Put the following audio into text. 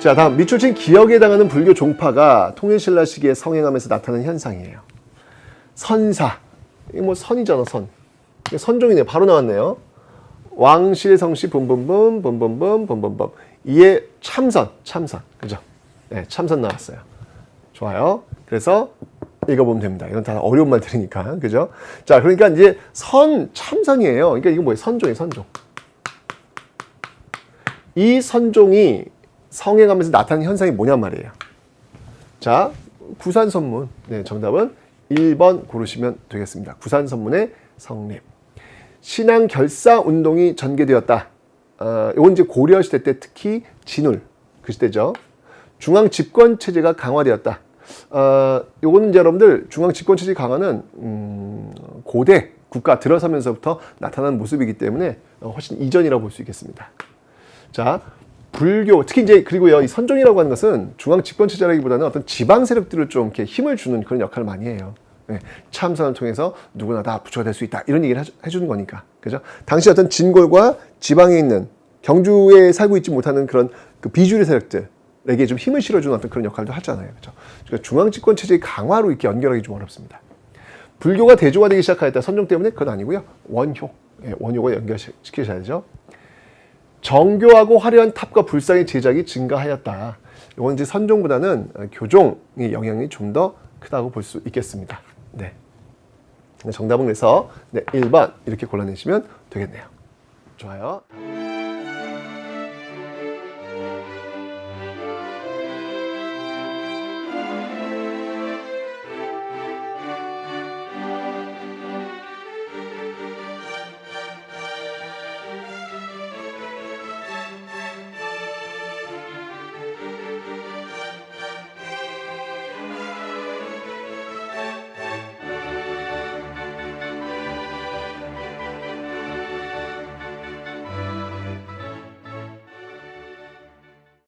자, 다음 밑줄친 기역에 해당하는 불교 종파가 통일신라 시기에 성행하면서 나타나는 현상이에요. 선사. 이게 뭐 선이잖아, 선. 선종이네. 바로 나왔네요. 왕실성시 봄봄봄 봄봄봄 봄봄봄 이에 참선 참선 그죠? 네 참선 나왔어요. 좋아요. 그래서 읽어보면 됩니다. 이건 다 어려운 말 들으니까 그죠? 자 그러니까 이제 선 참선이에요. 그러니까 이거 뭐예요? 선종이 선종. 이 선종이 성행하면서 나타나는 현상이 뭐냔 말이에요. 자 구산선문 네 정답은 1번 고르시면 되겠습니다. 구산선문의 성립. 신앙 결사 운동이 전개되었다. 어, 이건 이제 고려 시대 때 특히 진울 그 시대죠. 중앙 집권 체제가 강화되었다. 어, 요거는 여러분들 중앙 집권 체제 강화는 음, 고대 국가 들어서면서부터 나타난 모습이기 때문에 어, 훨씬 이전이라고 볼 수 있겠습니다. 자, 불교 특히 이제 그리고요 이 선종이라고 하는 것은 중앙 집권 체제라기보다는 어떤 지방 세력들을 좀 이렇게 힘을 주는 그런 역할을 많이 해요. 네, 참선을 통해서 누구나 다 부처가 될 수 있다 이런 얘기를 해주- 해주는 거니까 그죠? 당시 어떤 진골과 지방에 있는 경주에 살고 있지 못하는 그런 그 비주류 세력들에게 좀 힘을 실어주는 어떤 그런 역할도 하잖아요, 그죠? 그러니까 중앙 집권 체제의 강화로 이렇게 연결하기 좀 어렵습니다. 불교가 대중화되기 시작하였다 선종 때문에 그건 아니고요 원효, 예, 원효가 연결시키셔야죠. 정교하고 화려한 탑과 불상의 제작이 증가하였다. 이건 이제 선종보다는 어, 교종의 영향이 좀 더 크다고 볼 수 있겠습니다. 네. 정답은 그래서 네, 1번 이렇게 골라내시면 되겠네요. 좋아요.